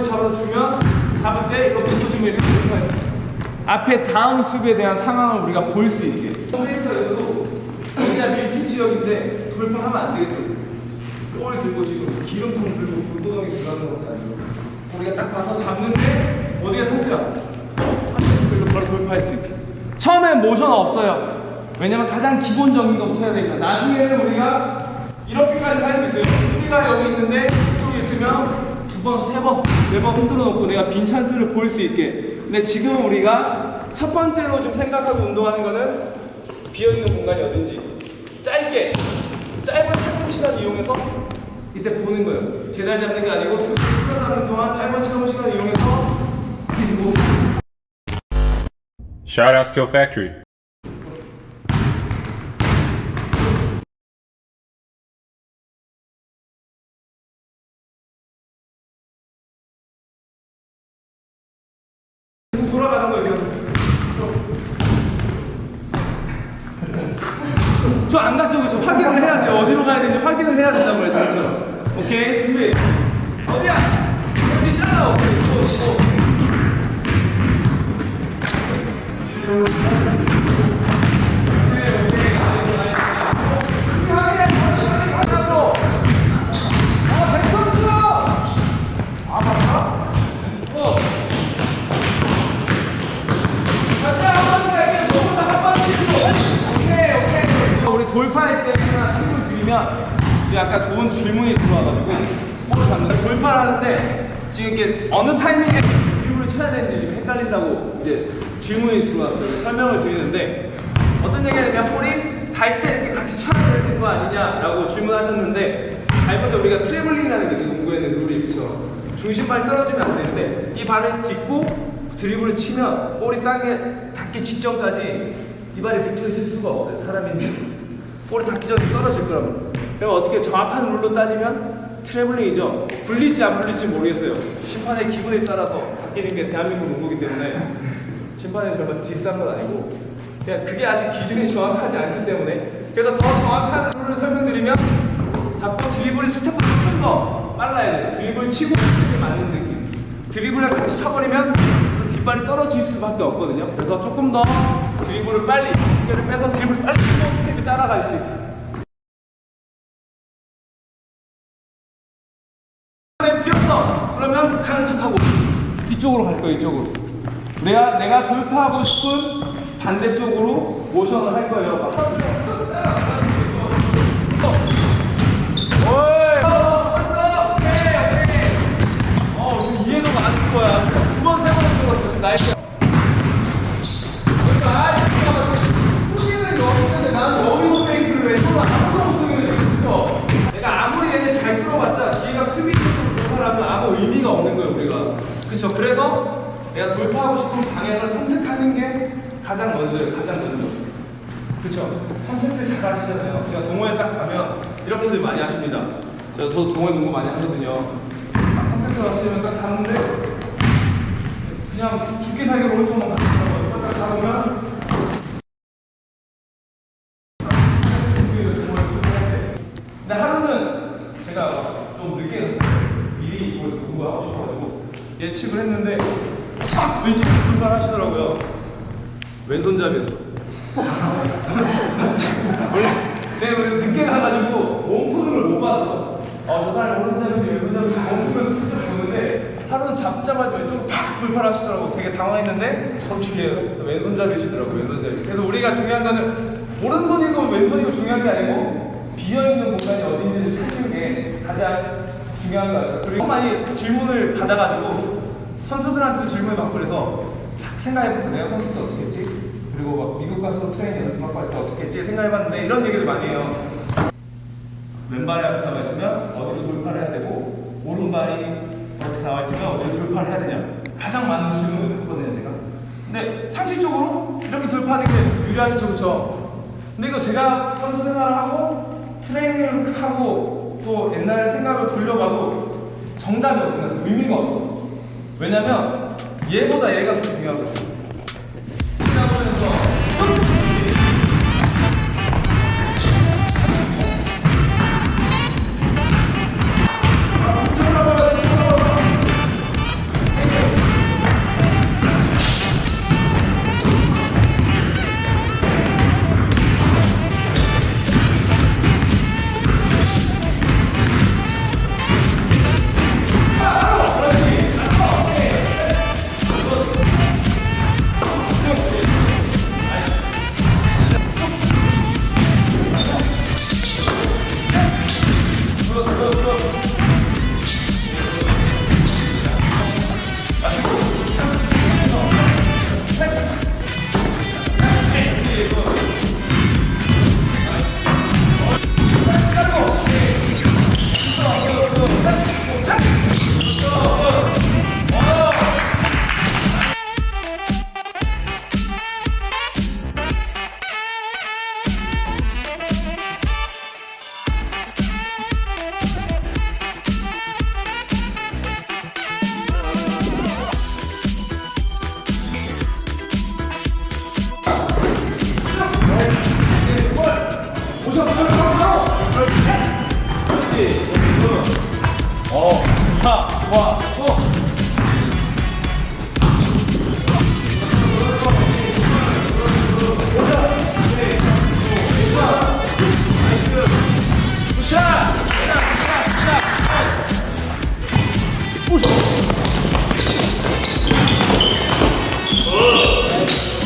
볼을 잡아서 주면 잡을 때 이거 붙어주면 이렇게 되는 거예요. 앞에 다음 수비에 대한 상황을 우리가 볼 수 있게. 페이커에서도 여기가 밀집 지역인데 돌파하면 안 되겠죠. 볼 들고 지금 기름통 들고 불도덕이 들어가는 것도 아니고 우리가 딱 봐서 잡는데 어디가 선수야? 한쪽으로 바로 돌파할 수 있게. 처음엔 모션 없어요. 왜냐면 가장 기본적인 것부터 해야 되니까. 나중에는 우리가 이렇게까지 할 수 있어요. 수비가 여기 있는데 두 번, 세 번, 네 번 흔들어 놓고 내가 빈 찬스를 볼 수 있게. 근데 지금 우리가 첫 번째로 좀 생각하고 운동하는 거는 비어있는 공간이 어딘지 짧게, 짧은 체험 시간 이용해서 이때 보는 거예요. 제자리 잡는 게 아니고 수비 끝나는 동안 짧은 체험 시간 이용해서 이 모습. Shout out Skill Factory. 저안 갔죠, 그죠? 확인을 해야 돼요. 어디로 가야 되는지 확인을 해야 된단 말이죠, 저처럼. 오케이, 준비. 어디야? 여기 있잖아. 오케이, 고, 고. 우리 돌파할 때 하나 팁을 드리면 지금 아까 좋은 질문이 들어와가지고 볼을 잡는데 돌파를 하는데 지금 이게 어느 타이밍에 드리블을 쳐야 되는지 지금 헷갈린다고 이제 질문이 들어왔어요. 설명을 드리는데 어떤 얘기냐면 볼이 달 때 이렇게 같이 쳐야 되는 거 아니냐라고 질문하셨는데 밟아서 우리가 트래블링이라는 게 지금 공부에는 룰이 있죠. 중심발이 떨어지면 안 되는데 이 발을 딛고 드리블을 치면 볼이 땅에 닿기 직전까지 이 발이 붙어 있을 수가 없어요. 사람이 볼이 닿기 전에 떨어질 거라면. 그럼 어떻게 정확한 룰로 따지면 트래블링이죠. 불릴지 안 불릴지 모르겠어요. 심판의 기분에 따라서 바뀌는 게 대한민국 농구기 때문에 심판의 절반 디스한 건 아니고 그냥 그게 아직 기준이 정확하지 않기 때문에 그래서 더 정확한 룰을 설명드리면 자꾸 드리블이 스텝을 조금 더 빨라야 돼요. 드리블 치고 스텝이 맞는 느낌. 드리블을 같이 쳐버리면 그 뒷발이 떨어질 수밖에 없거든요. 그래서 조금 더 드리블을 빨리 어깨를 빼서 드리블 빨리 치고 스텝이 따라갈 수 있게. 이쪽으로 갈 거예요. 이쪽으로. 내가 내가 돌파하고 싶은 반대쪽으로 모션을 할 거예요. 어이, 어, 멋있어. 오케이, 오케이. 어, 지금 이해도가 안 좋아요. 두 번, 세 번 들어갔어. 지금 나이스. 그렇죠. 아, 잠깐만. 수비는 여기인데 나는 여기로 페이크를 해. 이거 아무도 못 속이는 지금 그쵸? 내가 아무리 얘네 잘 들어봤자 뒤가 수비 쪽으로 돌파하면 의미가 없는 거예요, 우리가. 그쵸. 그래서 내가 돌파하고 싶은 방향을 선택하는 게 가장 먼저예요, 가장 먼저. 그쵸. 선택을 잘 하시잖아요. 제가 동호회 딱 가면 이렇게들 많이 하십니다. 저, 저도 동호회 농구 많이 하거든요. 딱 선택을 하시면 딱 잡는데 그냥 죽기 살기로 오른쪽만 가시더라고요. 딱 잡으면 근데 하루는 제가 좀 늦게 갔어요. 미리 이걸 공부하고 싶어가지고 예측을 했는데 딱 왼쪽 불발하시더라고요. 왼손잡이였어. 원래 제가 원래 늦게 가가지고 몸푸는 걸못 봤어. 어, 저 사람이 오른손잡이인지 왼손잡이인지 몸푸면서 슬쩍 보는데 하루는 잡자마자 왼쪽으로 팍 불팔하시더라고. 되게 당황했는데 저축이에요. 왼손잡이시더라고 왼손잡이. 그래서 우리가 중요한 거는 오른손이고 왼손이고 중요한 게 아니고 비어있는 공간이 어딘지를 찾는 게 가장 중요한 거 같아요. 그리고 많이 질문을 받아가지고 선수들한테도 질문을 받고 그래서 막 생각해보세요. 내가 선수도 어떻게 했지? 그리고 막 미국 가서 트레이닝 연습할 때 어떻게 했지? 생각해봤는데 이런 얘기를 많이 해요. 왼발이 앞에 나와 있으면 어디로 돌파를 해야 되고 오른발이 이렇게 나와 있으면 어디로 돌파를 해야 되냐 가장 많은 질문을 받거든요 제가 근데 상식적으로 이렇게 돌파하는 게 유리하겠죠 그렇죠 근데 이거 제가 선수 생활을 하고 트레이닝을 하고 또 옛날 생각을 돌려봐도 정답이 없는 의미가 없어. 왜냐면 얘보다 얘가 더 중요하거든 어, 하, 와, 어. Oh!